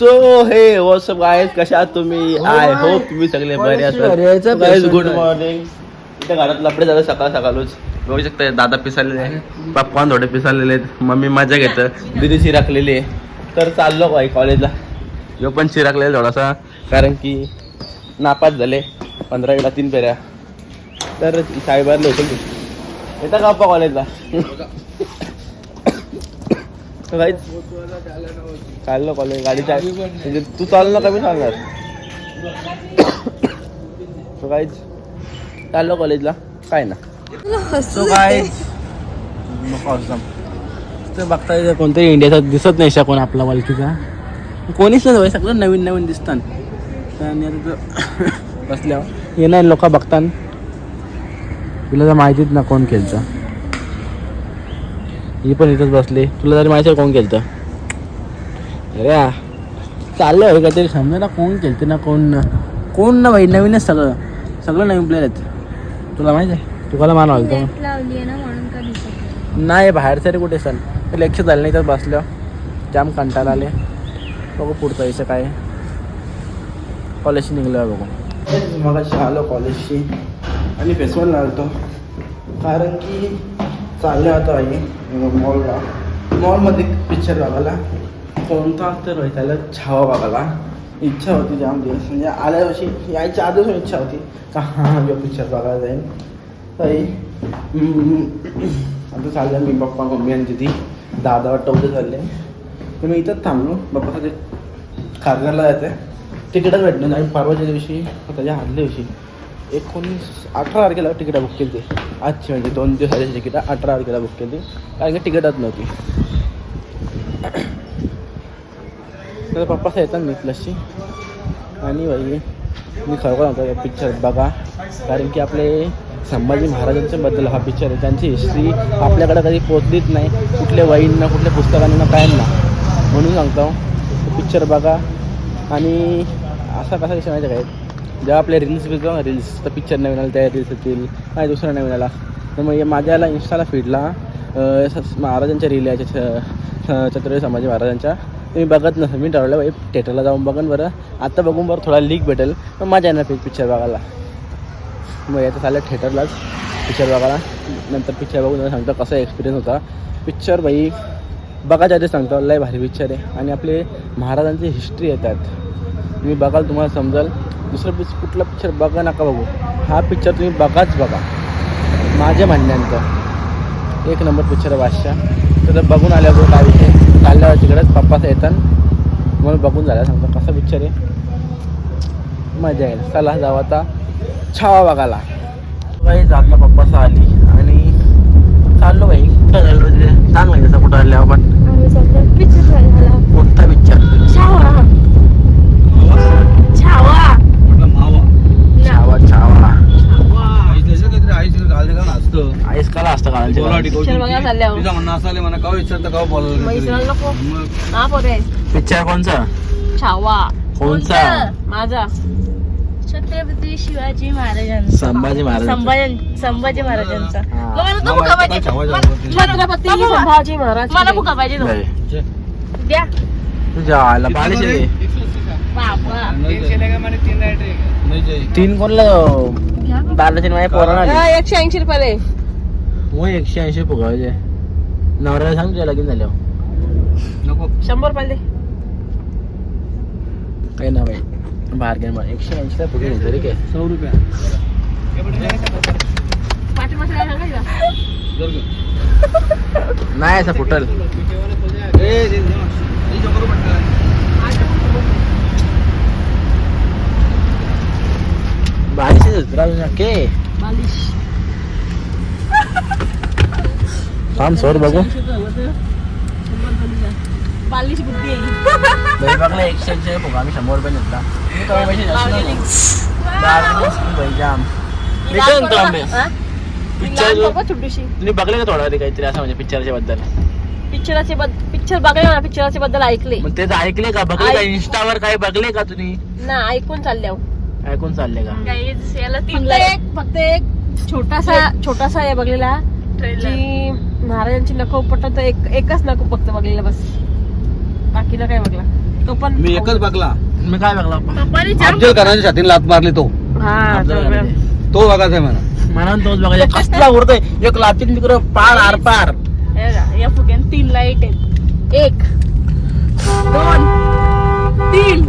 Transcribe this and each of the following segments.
So हे WhatsApp guys कशा तुम्ही? आय होप तुम्ही सगळे बरे असाल. गुड आहे. मॉर्निंग इथे घरात लपडे झालं सकाळ सकाळच. बघू शकता दादा पिसालेले आहे पप्पा थोडे पिसालेले आहेत. मम्मी मजा घेतं. दिदी चिराकलेली आहे. तर चाललो बाई कॉलेजला यो पण चिराकलेला थोडासा. कारण की नापास झाले. पंधरा वेळा तीन पेऱ्या तर साहेबांना होतं येता का पप्पा कॉलेजला चाललो कॉलेज गाडी चाल म्हणजे तू चालू ना कमी चालणार. काहीच चाललो कॉलेजला काय ना? तो काय ते बघता येतं कोणतरी इंडियाचा दिसत नाही शा कोण आपला वलकीचा कोणीच नाही सगळं नवीन नवीन दिसतात. आणि आता तो बसल्यावर. ये नाही लोक बघतात तुला तर माहितीच ना कोण खेळतं. ही पण इथंच बसली. तुला तरी माहिती आहे कोण खेळतं अरे चाललं आहे काहीतरी. समजा ना कोण खेळते ना कोण ना. कोण ना भाई? नवीनच सगळं. सगळं नवीन प्लेअर आहेत. तुला माहिती आहे? तुला मान का दिसत नाही. नाही बाहेर तरी कुठे सण लेक्चर झालं नाही तर बसलो. जाम कंटाळा आले बघू पुढचं यायचं काय कॉलेजशी निघलो बघू. मग आलो कॉलेजशी आणि फेस्टिवल आलतो. कारण की चालले होतो आई. मॉलला. मॉलमध्ये पिक्चर बघायला. कोणता तर त्याला छावा बघायला. इच्छा होती जाम दिवस. म्हणजे आल्या वर्षी यायच्या आधीच इच्छा होती का हां यो पिक्चर बघायला जाईन. ताई आता चाललं मी पप्पा मम्मी आणि दिदी. दादा वाटतं चालले. तर मी इथंच थांबलो. बाप्पासाठी खारघरला जाते तिकीटच भेटलं नाही परवाच्या दिवशी त्याच्या आदल्या दिवशी. एकोणीस अठरा तारखेला तिकीटं बुक केली आजची म्हणजे दोन दिवसाची तिकीटं अठरा तारखेला बुक केली कारण की तिकीटच नव्हती. तर पप्पा येतात मी प्लसची आणि भाई मी खरोखर म्हणतो पिक्चर बघा. कारण की आपले संभाजी महाराजांच्या बद्दल हा पिक्चर आहे. त्यांची हिस्ट्री आपल्याकडे कधी पोचलीच नाही. कुठल्या वहींना कुठल्या पुस्तकांना काय ना म्हणून सांगतो पिक्चर बघा. आणि असा कसा विषय माहिती आहे काय जेव्हा आपल्या रील्स बघतो ना रील्स पिक्चर नवीन आला त्या रील्स येतील काय दुसरा नवीन आला तर मग माझ्याला इंस्टाला फीडला महाराजांच्या रील याच्या छ- छत्रपती संभाजी महाराजांच्या. मी बघत नसं मी ठरवलं बाई थिएटरला जाऊन बघन बरं. आता बघून बरं थोडा लीक भेटेल मग मजा येणार पिक्चर बघायला. मग याचं चाललं थिएटरलाच पिक्चर बघायला. नंतर पिक्चर बघून सांगतो कसा एक्सपिरियन्स होता. पिक्चर बाई बघायच्या आधी सांगतो लय भारी पिक्चर आहे. आणि आपले महाराजांची हिस्ट्री येतात. मी बघाल तुम्हाला समजाल. दुसरं पिक्च कुठला पिक्चर बघा नका बघू. हा पिक्चर तुम्ही बघाच बघा. माझ्या म्हणण्याचं एक नंबर पिक्चर आहे बादशाह तर ते बघून आल्यावर काय विषय चालल्यावर तिकडेच पप्पाच येतात मग बघून झाल्या सांगतो कसा पिक्चर आहे. मजा येईल. चला जाऊ आता. छावा बघायला. बाई जाता पप्पाचा आली. आणि चाललो बाई. कुठं झालं माहिती तसं कुठं आल्या आपण पिक्चर झाला कोणता पिक्चर छावा. छावा छावा छावा म्हणणं आईस काला असतं म्हणा विचारता मैत्रिणी नको. हा पोरे. पिक्चर कोणचा? छावा. कोणचा? माझा. छत्रपती शिवाजी महाराजांचा. संभाजी महाराज संभाजी संभाजी महाराजांचा. हा. मग मला तो बुका पाहिजे छत्रपती. संभाजी महाराज मला बुका पाहिजे तो द्या. तुझ्या आला बालिश आहे. बाबा तीन कोणला? दादाची माझ्या पोरांना आली. एकशे ऐंशी रुपये मग एकशे ऐंशी फुगायचे नवऱ्याला सांग तुझ्या लगीन झाल्यावर. नको. शंभर रुपये दे. काही ना बाई घ्या मला एकशे ऐंशीला फुगे तरी काय? सौ रुपया. सांगायचं नाही असं फुटल. बालिश. थांब सोड बघू. बघला एकशे आम्ही शंभर रुपये घेतला कमी पैसे पिक्चर तुम्ही बघले का थोडा काहीतरी असं म्हणजे पिक्चरच्या बद्दल? पिक्चराचे पिक्चर बघले ना पिक्चराचे बद्दल ऐकले. मग तेच ऐकले का? बघले का? इंस्टावर काय बघले का तुम्ही? ना ऐकून चालल्या ऐकून चालले का? फक्त एक फक्त एक छोटासा छोटासा आहे बघलेला. जी महाराजांची नको पटत एक एकच नको फक्त बघलेला बस. बाकी ना काय बघला? तो पण मी एकच बघला. मी काय बघला? अफजल खानाच्या छातीने लात मारली तो. हा तो-. तो बघायचा आहे म्हणा. मला तोच बघायचा. कसला उरतोय एक लातीन तिकडं पार आर पार. हे या फुग्यान तीन लाइट आहेत. एक दोन तीन.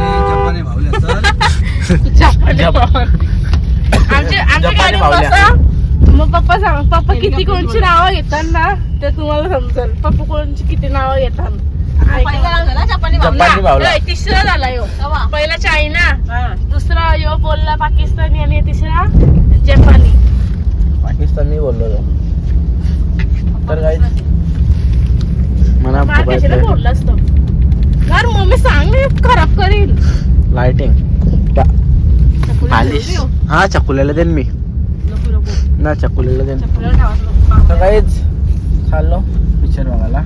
जपानी भावले सर जापानी जप- power. आमचे आमच्या जपानी गाडीत बावल्या. बसा मग पप्पा सांग पप्पा किती कोणची नावं घेतात ना ते तुम्हाला समजेल. पप्पा कोणची किती नावं घेतात. जपानी तिसरा झाला यो. पहिला चायना दुसरा यो बोलला पाकिस्तानी आणि तिसरा जपानी. पाकिस्तान मी बोललो होतो. तर मला मला कशाला बोलला असतो यार मम्मी सांग ना, खराब करील लाइटिंग देऊ. हा. चकुलेला देन मी. ना चकुलेला. तर काहीच चाललो पिक्चर बघायला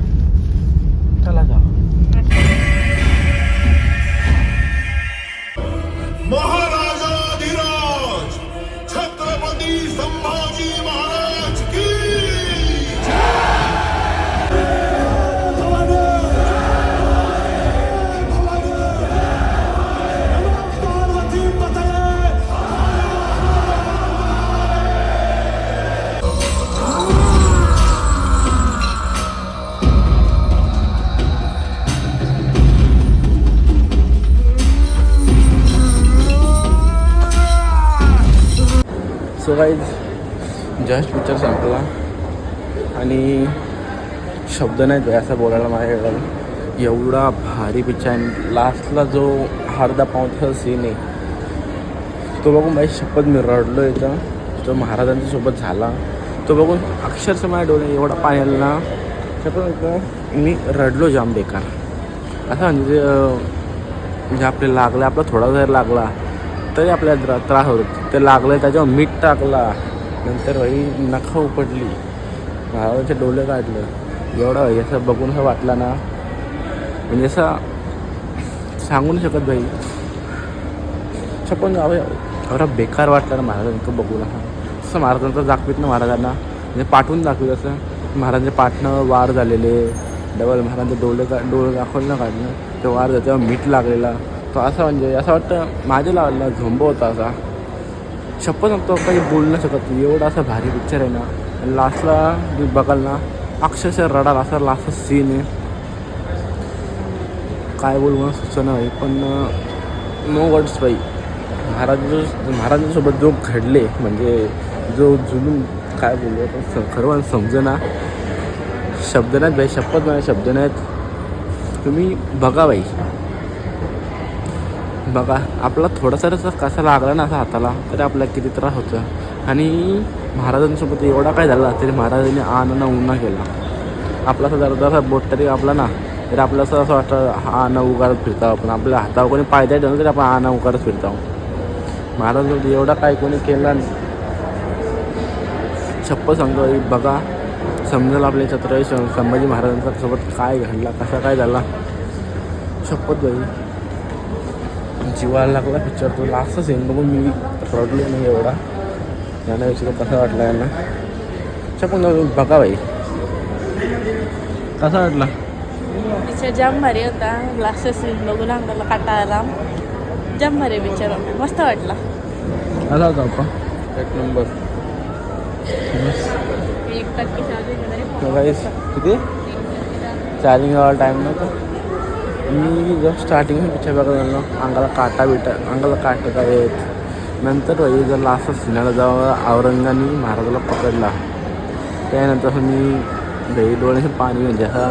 सो गाईज जस्ट पिक्चर संपला आणि शब्द नाहीत भाई असं बोलायला माझ्याकडं एवढा भारी पिक्चर आहे. लास्टला जो अर्धा पाऊनचा सीन आहे तो बघून माझी शपथ मी रडलो इथं. तो महाराजांच्या सोबत झाला. तो बघून अक्षरशः माझ्या डोळे एवढा पाणी आलं ना. शपथ मी रडलो जाम बेकार. असं म्हणजे जे आपले आपल्याला लागलं आपला थोडा जर लागला तरी आपल्याला त्रास होतो. ते लागलं त्याच्यावर मीठ टाकला. नंतर वही नखा उपटली. महाराजांचे डोलं काढलं एवढं भाई असं बघून असं वाटलं ना. म्हणजे असं सांगू नाही शकत भाई छपन एवढा बेकार वाटला ना महाराजांचं बघून. हा असं महाराजांचं दाखवित ना महाराजांना. म्हणजे पाठवून दाखवित असं. महाराजांचे पाठणं वार झालेले. डबल महाराजांचे डोळे का डोळे दाखवलं ना काढणं. ते वार त्याच्यावर मीठ लागलेला. तो असं म्हणजे असं वाटतं माझ्या लावला झोंबो होता असा. शपथ सांगतो काही बोलू नाही शकत. एवढा असा भारी पिक्चर आहे ना. लास्टला बघाल ना अक्षरशः रडाल असा लास्ट सीन आहे. काय बोलू म्हणून सुचना भाई पण नो वर्ड्स बाई. महाराज महाराजांसोबत जो घडले म्हणजे जो जुलूम काय बोलू पण खरं समजना. शब्द नाहीत बाई. शपथ नाही शब्द नाहीत. तुम्ही बघा बाई. बघा आपला थोडासा जसा कसा लागला ना असा हाताला तरी आपल्याला किती त्रास होतो आणि महाराजांसोबत एवढा काय झाला तरी महाराजांनी आनंद उन्हा केला आपला असं जरा जरा बोट तरी आपला ना तरी आपलं असं असं वाटतं हा आना उगारत फिरतो आपण आपल्या हातावर कोणी पायद्या ठेवलं तरी आपण आना उगारत फिरतो महाराजांसोबत एवढा काय कोणी केला छप्प सांगतो बघा समजेल आपल्या छत्रपती संभाजी महाराजांचा सोबत काय घडला कसा काय झाला. शपथ बाई जीवाला लागला पिक्चर तो लास्ट सीन बघून मी रडलो नाही एवढा. यांना विचार कसा वाटला यांना. छपून बघा बाई. कसा वाटला? पिक्चर जाम भारी होता. ग्लासेस बघून अंगाला काटा आला. जाम भारी पिक्चर होता. मस्त वाटला. कसा होता आपण एक नंबर किती? चार्जिंग टाईम नव्हतं? मी जर स्टार्टिंग पिक्चर बघायला गेलो अंगाला काटा बिटा अंगाला काटा काय येत नंतर जर लास्ट सिनेमाला जावं औरंगाने महाराजाला पकडला त्यानंतर मी भाई डोळ्याचे पाणी म्हणजे असा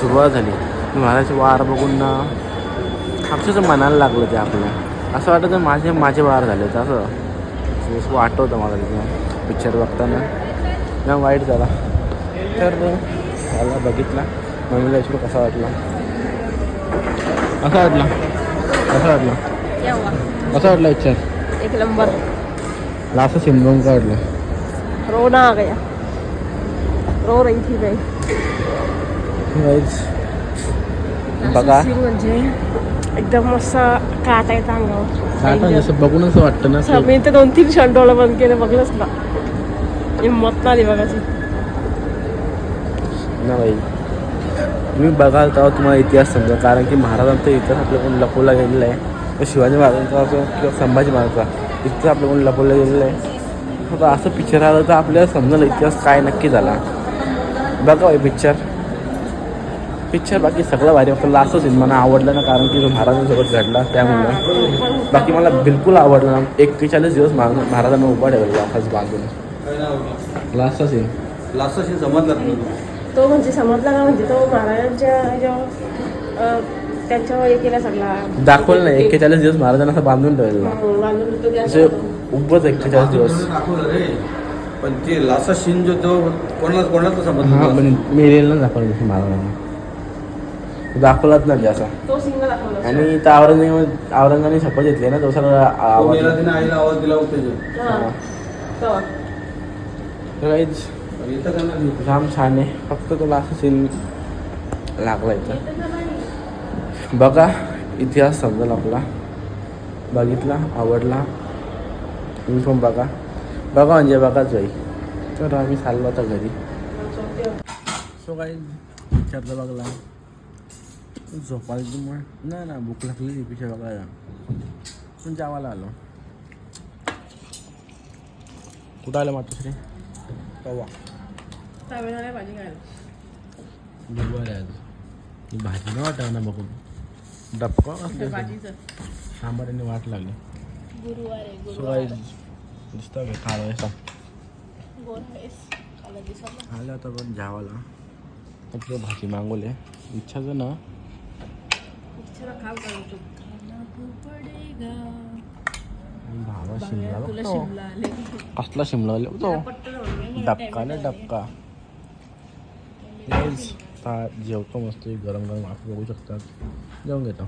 सुरुवात झाली महाराजाचे वार बघून ना अक्षरशः मनाला लागलं ते आपल्या असं वाटतं माझे माझे वार झाले तर असं होतं मला तिथं पिक्चर बघताना ना वाईट झाला तर मला बघितला मम्मीला विचारू कसा वाटला कसा वाटला? कसा वाटला? कसा वाटला पिक्चर एक नंबर. लास्ट सिंबम का वाटला? रोना आ गया. रो रही थी गाईज बघा. म्हणजे एकदम असं काटा येतं काटा अंगावर जसं बघून असं वाटतं ना की मी ते दोन तीन क्षण डोळे बंद केले बघलंच ना. हिंमत नाही बघायची. ना बाई. तुम्ही बघाल तेव्हा तुम्हाला इतिहास समजा कारण की महाराजांचा इतिहास आपल्याकडून लपवला गेलेला आहे. शिवाजी महाराजांचा असो किंवा संभाजी महाराजांचा इतिहास आपल्याकडून लपवला गेलेला आहे. आता असं पिक्चर आलं तर आपल्याला समजेल इतिहास काय नक्की झाला. बघा पिक्चर पिक्चर बाकी सगळं भारी फक्त लास्ट मला आवडलं ना कारण की तो महाराजांसोबत घडला त्यामुळे. बाकी मला बिलकुल आवडलं ना. एक्केचाळीस दिवस महाराज महाराजांना उभा ठेवला हाच बांधून. लास्टचा सीन लास्टचा सीन समजलं तो म्हणजे समजला का? म्हणजे तो महाराजांच्या ह्याच्यावर अं, त्यांच्यावर हे केला सगळा. दाखवलं नाही. एक्केचाळीस दिवस महाराजांना असं बांधून ठेवलेला. हं, बांधून तो असे गॅस उभंच एक्केचाळीस दिवस. दाखवलं रे. पण ते लास्ट सीन जो तो कोणाला कोणाला हा समजलं पण मेलेलं दाखवलं जसं महाराजांना. दाखवलाच नाही असा तो सिंगल दाखवला. आणि त्या औरंगाबाद औरंगाने शपथ घेतली ना तो सगळं तो आवाज आईला आवाज दिला होता लांब जाम छान आहे. फक्त तुला असं सीन लागला इथं. बघा इतिहास समजेल आपला. बघितला आवडला. तुम्ही पण बघा. बघा म्हणजे बघाच बाई तर आम्ही चाललो आता घरी. सो काही विचारलं बघला झोपायची मग नाही ना भूक लागली पिक्चर बघायला पण जेवायला आलो. कुठं आलं मातोश्री? कवा भाजी खायला गुरुवार आहे आज ही भाजी नाही ना बघून. डबका भाजीचं. सांबाराने वाट लागली. गुरुवार आहे सो काही दिसतं का खावायचा गोड आहेस. आला दिसत आलं आता पण आपलं भाजी मागवले? इच्छाचं ना. खाल काढतो आणि भावा शिमला तुला शिमला आले. कसला शिमला आले डबका ना डबका. जेवतो मस्त गरम गरम आपण बघू शकतात. जेवून घेतो.